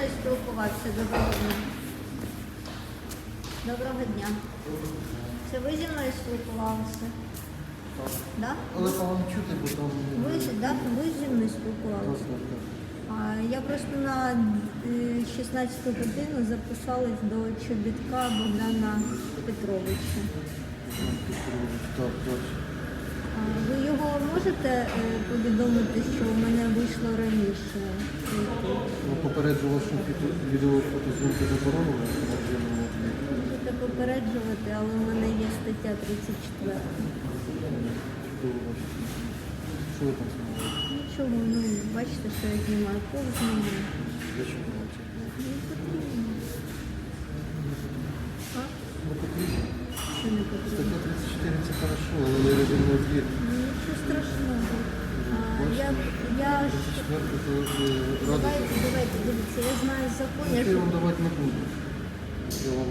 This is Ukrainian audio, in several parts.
та й спілкуватися. Доброго дня. Доброго дня. Це ви зі мною спілкувалися? Да? Але по вам чути, бо там... Ви, да? ви зі мною спілкувалися? А, я просто на е, 16-ту годину записалась до чобітка Богдана Петровича. Ну, а, ви його можете е, повідомити, що в мене вийшло раніше? Ну, попереджував, що фото- відеофотозйомки заборонено. Можете попереджувати, але в мене є стаття 34. Що ви там знімаєте? Нічого, ну бачите, що я знімаю повз знімаю. Для чого вам це? Не потрібно. А? Не потрібно. Що не потрібно? Стаття 34 це хорошо, але не двір. Ну, Нічого страшного. А, я, я ж 34 то давайте, давайте, дивіться, я знаю закон. Я Я ж вам давати не буду. Я вам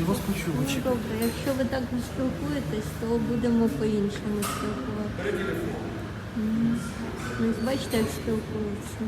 я вас почув, Ну, очікую. добре, якщо ви так не спілкуєтесь, то будемо по-іншому спілкуватися. Мгм. Ну, бачите, як спілкуються.